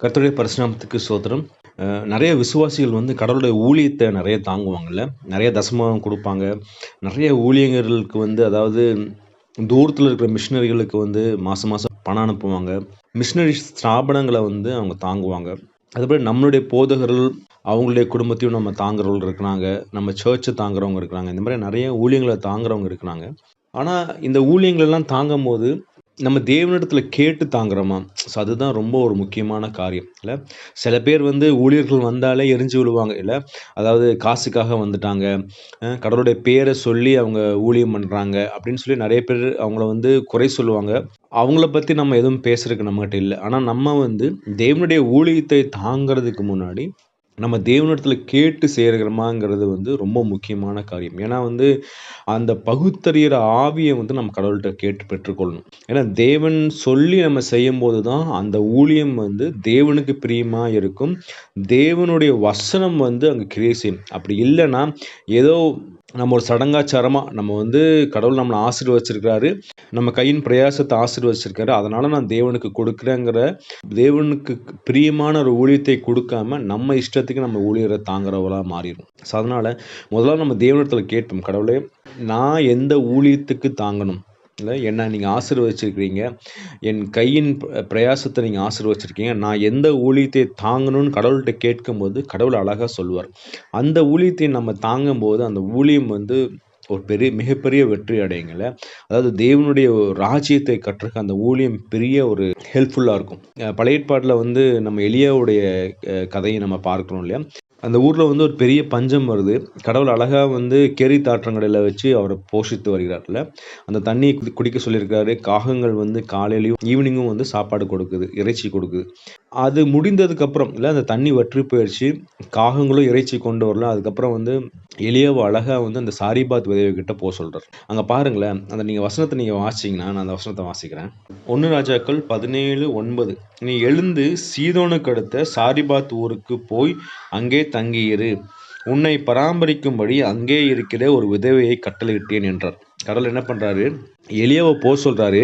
கர்த்தருடைய பரிசுநாமத்துக்கு சோதரம். நிறைய விசுவாசிகள் வந்து கடவுளுடைய ஊழியத்தை நிறைய தாங்குவாங்கல்ல. நிறைய தசமம் கொடுப்பாங்க. நிறைய ஊழியர்களுக்கு வந்து அதாவது தூரத்தில் இருக்கிற மிஷினரிகளுக்கு வந்து மாதம் மாதம் பணம் அனுப்புவாங்க. மிஷினரி ஸ்தாபனங்களை வந்து அவங்க தாங்குவாங்க. அதுபோல் நம்மளுடைய போதகர்கள் அவங்களுடைய குடும்பத்தையும் நம்ம தாங்குறவங்க இருக்கிறாங்க. நம்ம சர்ச்சை தாங்குறவங்க இருக்கிறாங்க. இந்த மாதிரி நிறைய ஊழியங்களை தாங்குறவங்க இருக்கிறாங்க. ஆனால் இந்த ஊழியங்களெல்லாம் தாங்கும் போது நம்ம தேவனிடத்தில் கேட்டு தாங்குறோமா? ஸோ அதுதான் ரொம்ப ஒரு முக்கியமான காரியம். இல்லை? சில பேர் வந்து ஊழியர்கள் வந்தாலே எரிஞ்சு விழுவாங்க. இல்லை? அதாவது காசுக்காக வந்துட்டாங்க. கடவுளுடைய பேரை சொல்லி அவங்க ஊழியம் பண்ணுறாங்க அப்படின்னு சொல்லி நிறைய பேர் அவங்கள வந்து குறை சொல்லுவாங்க. அவங்கள பற்றி நம்ம எதுவும் பேசுறதுக்கு நம்மகிட்ட இல்லை. ஆனால் நம்ம வந்து தேவனுடைய ஊழியத்தை தாங்கிறதுக்கு முன்னாடி நம்ம தேவனிடத்தில் கேட்டு சேர்கிறோமாங்கிறது வந்து ரொம்ப முக்கியமான காரியம். ஏன்னா வந்து அந்த பகுத்தறிகிற ஆவியை வந்து நம்ம கடவுள்கிட்ட கேட்டு பெற்றுக்கொள்ளணும். ஏன்னா தேவன் சொல்லி நம்ம செய்யும் போது தான் அந்த ஊழியம் வந்து தேவனுக்கு பிரியமாக இருக்கும். தேவனுடைய வசனம் வந்து அங்கே கிரியை செய்யும் அப்படி இல்லைன்னா ஏதோ நம்ம ஒரு சடங்காச்சாரமாக நம்ம வந்து கடவுள் நம்மளை ஆசீர்வச்சிருக்கிறாரு. நம்ம கையின் பிரயாசத்தை ஆசீர்வச்சிருக்காரு. அதனால் நான் தேவனுக்கு கொடுக்குறேங்கிற தேவனுக்கு பிரியமான ஒரு ஊழியத்தை கொடுக்காம நம்ம இஷ்டத்துக்கு நம்ம ஊழியரை தாங்குறவளாக மாறிடும் ஸோ அதனால் முதல்ல நம்ம தேவனத்தில் கேட்போம் கடவுளே நான் எந்த ஊழியத்துக்கு தாங்கணும்? என்ன நீங்கள் ஆசீர்வதிச்சிருக்கிறீங்க. என் கையின் பிரயாசத்தை நீங்கள் ஆசீர்வச்சிருக்கீங்க நான் எந்த ஊழியத்தை தாங்கணும்னு கடவுள்கிட்ட கேட்கும்போது கடவுள் அழகாக சொல்லுவார். அந்த ஊழியத்தை நம்ம தாங்கும்போது அந்த ஊழியம் வந்து ஒரு பெரிய மிகப்பெரிய வெற்றி அடையுங்கள அதாவது தேவனுடைய ராஜ்யத்தை கற்றுக்க அந்த ஊழியம் பெரிய ஒரு ஹெல்ப்ஃபுல்லாக இருக்கும். பழைய ஏற்பாட்டில் வந்து நம்ம எளியாவுடைய கதையை நம்ம பார்க்குறோம் இல்லையா? அந்த ஊரில் வந்து ஒரு பெரிய பஞ்சம் வருது. கடவுள் அழகாக வந்து கேரி தாற்றங்கடையில் வச்சு அவரை போஷித்து வருகிறார்ல. அந்த தண்ணியை குடிக்க சொல்லியிருக்காரு. காகங்கள் வந்து காலையிலையும் ஈவினிங்கும் வந்து சாப்பாடு கொடுக்குது இறைச்சி கொடுக்குது. அது முடிந்ததுக்கப்புறம் இல்லை அந்த தண்ணி வற்றி போயிடுச்சு. காகங்களும் இறைச்சி கொண்டு வரலாம். அதுக்கப்புறம் வந்து எளியவோ அழகாக வந்து அந்த சாரிபாத் விதவைகிட்ட போக சொல்கிறார் அங்கே பாருங்களேன் அந்த நீங்கள் வசனத்தை நீங்கள் வாசிச்சிங்கன்னா நான் அந்த வசனத்தை வாசிக்கிறேன். ஒன்று ராஜாக்கள் பதினேழு ஒன்பது. நீ எழுந்து சீதோனுக்கு அடுத்த சாரிபாத் ஊருக்கு போய் அங்கே தங்கியிரு. உன்னை பராமரிக்கும்படி அங்கே இருக்கிற ஒரு விதவையை கட்டளையிட்டேன் என்றார். கடவுள் என்ன பண்ணுறாரு எளியவை போக சொல்கிறாரு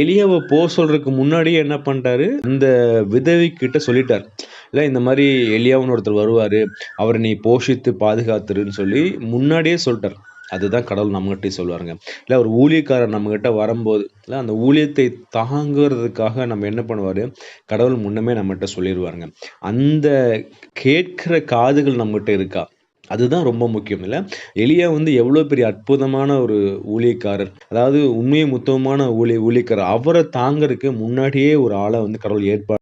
எளியவை போ சொல்கிறதுக்கு முன்னாடியே என்ன பண்ணுறாரு இந்த விதவை கிட்ட சொல்லிட்டார். இல்லை இந்த மாதிரி எளியாவுன்னு ஒருத்தர் வருவார் அவரை நீ போஷித்து பாதுகாத்துருன்னு சொல்லி முன்னாடியே சொல்லிட்டார். அதுதான் கடவுள் நம்மகிட்டே சொல்லுவாருங்க. இல்லை ஒரு ஊழியக்காரர் நம்மகிட்ட வரும்போது இல்லை அந்த ஊழியத்தை தாங்கிறதுக்காக நம்ம என்ன பண்ணுவார்? கடவுள் முன்னமே நம்மகிட்ட சொல்லிடுவாருங்க அந்த கேட்கிற காதுகள் நம்மகிட்ட இருக்கா? அதுதான் ரொம்ப முக்கியம். இல்லை எளியா வந்து எவ்வளோ பெரிய அற்புதமான ஒரு ஊழியக்காரர். அதாவது உண்மையை முத்தமான ஊழிய ஊழியக்காரர். அவரை தாங்கிறதுக்கு முன்னாடியே ஒரு ஆளை வந்து கடவுள் ஏற்பாடு